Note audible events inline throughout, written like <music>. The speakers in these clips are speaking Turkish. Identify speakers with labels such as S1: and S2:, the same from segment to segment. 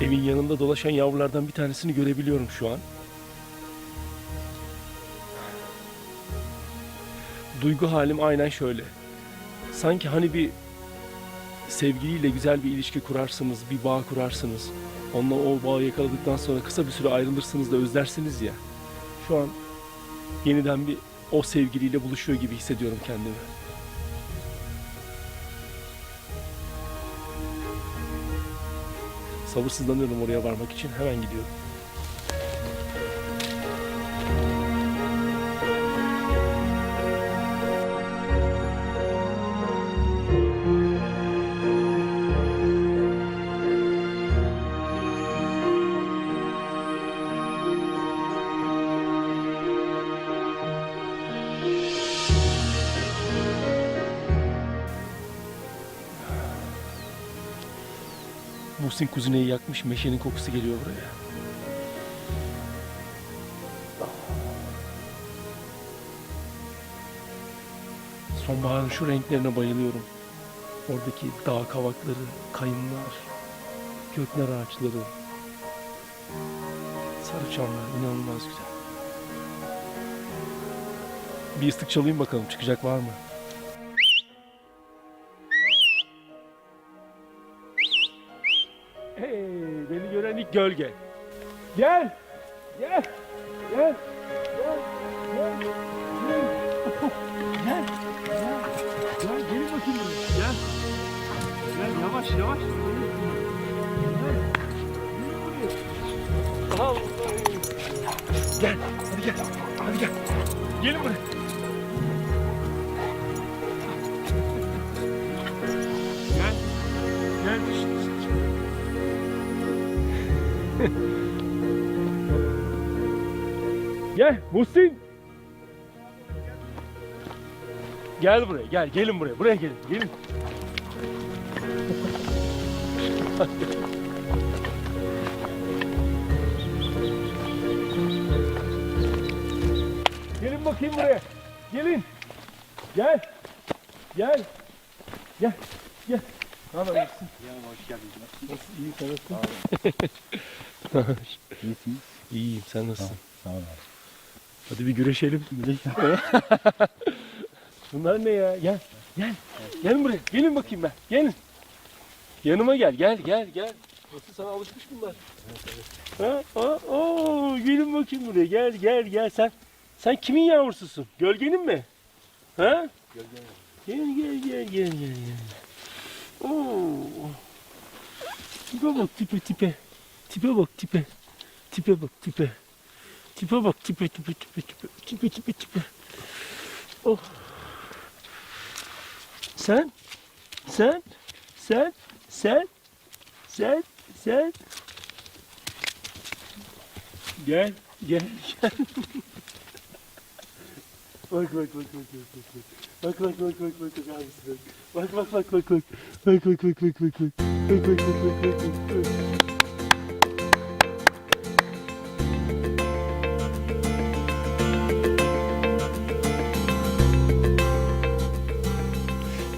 S1: Evin yanında dolaşan yavrulardan bir tanesini görebiliyorum şu an. Duygu halim aynen şöyle. Sanki hani bir sevgiliyle güzel bir ilişki kurarsınız, bir bağ kurarsınız. Onunla o bağı yakaladıktan sonra kısa bir süre ayrılırsınız da özlersiniz ya. Şu an yeniden bir o sevgiliyle buluşuyor gibi hissediyorum kendimi. Sabırsızlanıyorum oraya varmak için. Hemen gidiyorum. Muhsin kuzineyi yakmış meşenin kokusu geliyor buraya. Sonbaharın şu renklerine bayılıyorum. Oradaki dağ kavakları, kayınlar, göknar ağaçları, sarı çamlar inanılmaz güzel. Bir ıslık çalayım bakalım çıkacak var mı? İlk gölge. Gel. Gel. Gel. Gel. Gel. Gel. Gel. Gel. Gel. Gelin bakayım buraya. Gel. Gel yavaş yavaş. Gel. Gel. Hadi gel. Hadi gel. Gelin buraya. <laughs> Gel Muhsin. Gel buraya gel gelin buraya buraya gelin gelin. <laughs> gelin bakayım buraya. Gelin. Gel. Gel. Gel. Gel. Haber Muhsin?
S2: Ya hoş geldin.
S1: Nasıl iyi sen nasılsın?
S2: İyisiniz.
S1: İyiyim sen nasılsın?
S2: Sağ ol abi.
S1: Hadi bir güreşelim. <laughs> Bunlar ne ya? Gel. Gel. Gelin buraya. Gelin bakayım ben. Gelin. Yanıma gel. Gel gel gel. Nasıl sana alışmış bunlar? Ha? Ha? Oo, gelin bakayım buraya. Gel gel gel sen. Sen kimin yavrususun? Gölgenin mi? Ha? Gel gel gel gel gel gel. Oo. Tipe bak tipe tipe. Tipe bak tipe. Tipe bak tipe. Tipe bak tipe tipe tipe tipe tipe tipe tipe. Oh. Sen? Sen? Sen? Sen? Sen? Sen? Gel, gel, gel. <laughs> bak bak bak bak bak bak. Bak bak bak bak bak bak abisi bak. Bak bak bak bak bak. Bak bak bak bak bak bak. Bak bak bak bak bak bak.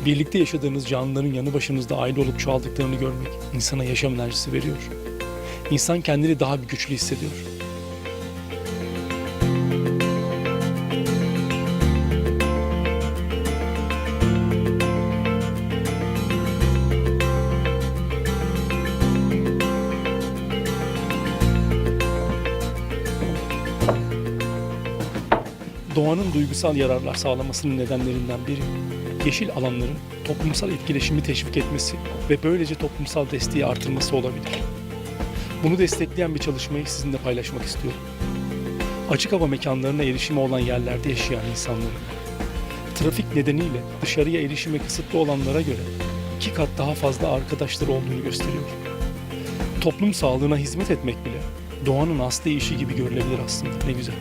S3: Birlikte yaşadığınız canlıların yanı başınızda aile olup çoğaldıklarını görmek insana yaşam enerjisi veriyor. İnsan kendini daha bir güçlü hissediyor. Doğanın duygusal yararlar sağlamasının nedenlerinden biri yeşil alanların toplumsal etkileşimi teşvik etmesi ve böylece toplumsal desteği artırması olabilir. Bunu destekleyen bir çalışmayı sizinle paylaşmak istiyorum. Açık hava mekanlarına erişimi olan yerlerde yaşayan insanların trafik nedeniyle dışarıya erişimi kısıtlı olanlara göre iki kat daha fazla arkadaşları olduğunu gösteriyor. Toplum sağlığına hizmet etmek bile doğanın asli işi gibi görülebilir aslında. Ne güzel.